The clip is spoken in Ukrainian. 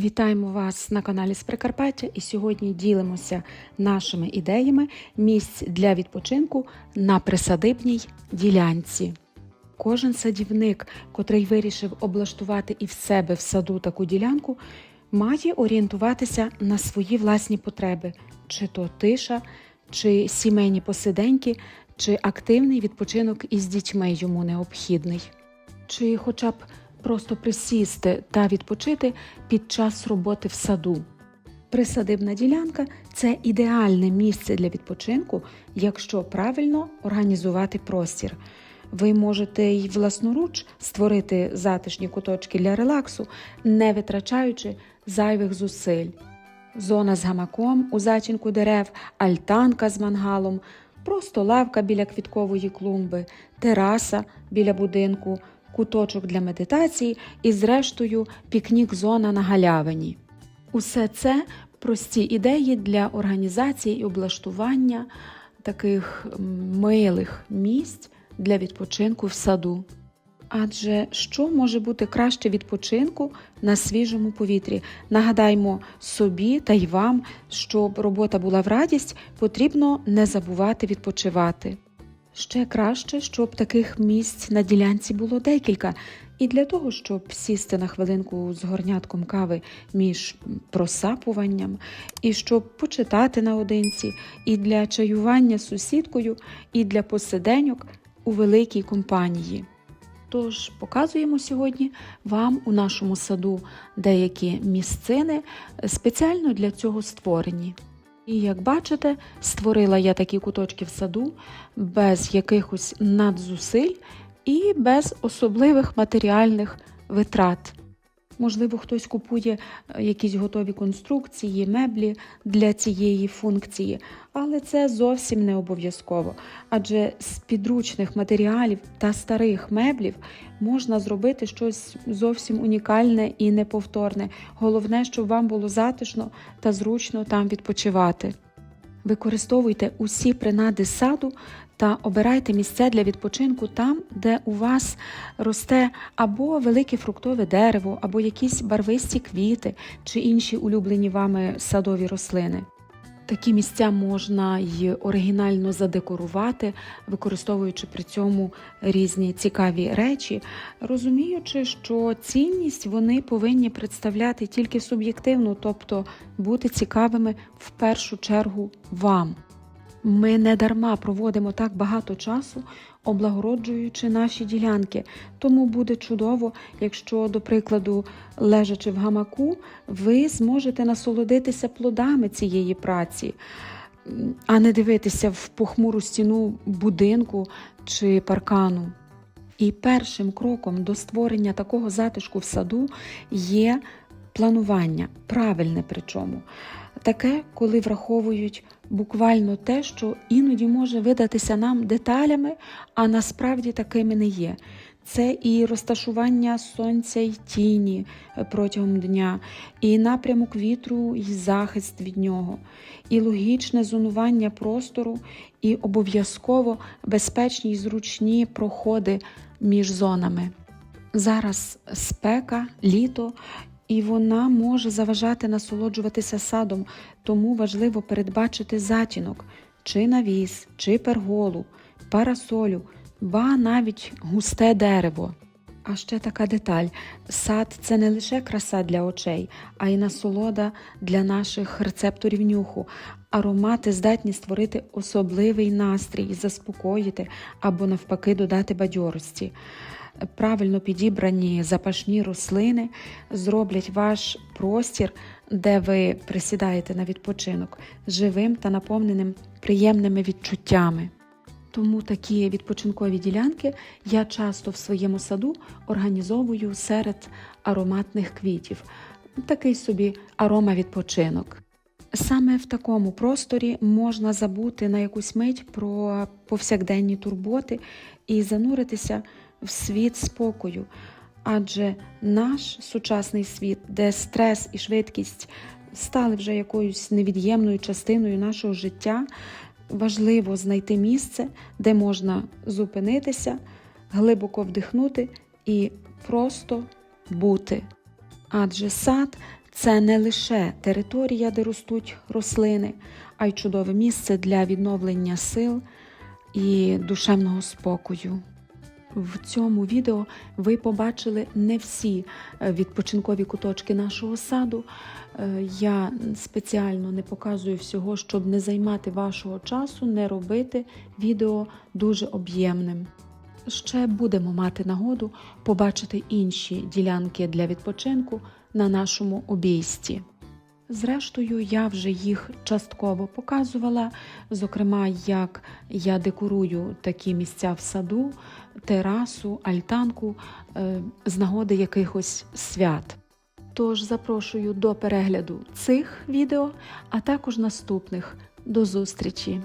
Вітаємо вас на каналі з Прикарпаття. І сьогодні ділимося нашими ідеями. Місць для відпочинку на присадибній ділянці. Кожен садівник, котрий вирішив облаштувати і в себе в саду таку ділянку, має орієнтуватися на свої власні потреби, чи то тиша, чи сімейні посиденьки, чи активний відпочинок із дітьми йому необхідний, чи хоча б просто присісти та відпочити під час роботи в саду. Присадибна ділянка це ідеальне місце для відпочинку, якщо правильно організувати простір. Ви можете й власноруч створити затишні куточки для релаксу, не витрачаючи зайвих зусиль. Зона з гамаком у затінку дерев, альтанка з мангалом, просто лавка біля квіткової клумби, тераса біля будинку, куточок для медитації і, зрештою, пікнік-зона на галявині. Усе це прості ідеї для організації і облаштування таких милих місць для відпочинку в саду. Адже що може бути краще відпочинку на свіжому повітрі? Нагадаймо собі та й вам, щоб робота була в радість, потрібно не забувати відпочивати. Ще краще, щоб таких місць на ділянці було декілька. І для того, щоб сісти на хвилинку з горнятком кави між просапуванням, і щоб почитати наодинці, і для чаювання з сусідкою, і для посиденьок у великій компанії. Тож показуємо сьогодні вам у нашому саду деякі місцини спеціально для цього створені. І як бачите, створила я такі куточки в саду без якихось надзусиль і без особливих матеріальних витрат. Можливо, хтось купує е, якісь готові конструкції, меблі для цієї функції, але це зовсім не обов'язково. Адже з підручних матеріалів та старих меблів можна зробити щось зовсім унікальне і неповторне. Головне, щоб вам було затишно та зручно там відпочивати. Використовуйте усі принади саду та обирайте місця для відпочинку там, де у вас росте або велике фруктове дерево, або якісь барвисті квіти чи інші улюблені вами садові рослини. Такі місця можна й оригінально задекорувати, використовуючи при цьому різні цікаві речі, розуміючи, що цінність вони повинні представляти тільки суб'єктивну, тобто бути цікавими в першу чергу вам. Ми не дарма проводимо так багато часу, облагороджуючи наші ділянки, тому буде чудово, якщо, до прикладу, лежачи в гамаку, ви зможете насолодитися плодами цієї праці, а не дивитися в похмуру стіну будинку чи паркану. І першим кроком до створення такого затишку в саду є планування, правильне причому. Таке, коли враховують буквально те, що іноді може видатися нам деталями, а насправді такими не є. Це і розташування сонця й тіні протягом дня, і напрямок вітру, і захист від нього, і логічне зонування простору, і обов'язково безпечні й зручні проходи між зонами. Зараз спека, літо, і вона може заважати насолоджуватися садом, тому важливо передбачити затінок, чи навіс, чи перголу, парасолю, ба навіть густе дерево. А ще така деталь: сад це не лише краса для очей, а й насолода для наших рецепторів нюху. Аромати здатні створити особливий настрій, заспокоїти або навпаки додати бадьорості. Правильно підібрані запашні рослини зроблять ваш простір, де ви присідаєте на відпочинок, живим та наповненим приємними відчуттями. Тому такі відпочинкові ділянки я часто в своєму саду організовую серед ароматних квітів. Такий собі аромавідпочинок. Саме в такому просторі можна забути на якусь мить про повсякденні турботи і зануритися в світ спокою. Адже наш сучасний світ, де стрес і швидкість стали вже якоюсь невід'ємною частиною нашого життя, важливо знайти місце, де можна зупинитися, глибоко вдихнути і просто бути. Адже сад Це не лише територія, де ростуть рослини, а й чудове місце для відновлення сил і душевного спокою. В цьому відео ви побачили не всі е, відпочинкові куточки нашого саду. Е, Я спеціально не показую всього, щоб не займати вашого часу, не робити відео дуже об'ємним. Ще будемо мати нагоду побачити інші ділянки для відпочинку на нашому обійсті. Зрештою, я вже їх частково показувала, зокрема, як я декорую такі місця в саду, терасу, альтанку е, з нагоди якихось свят. Тож запрошую до перегляду цих відео, а також наступних. До зустрічі!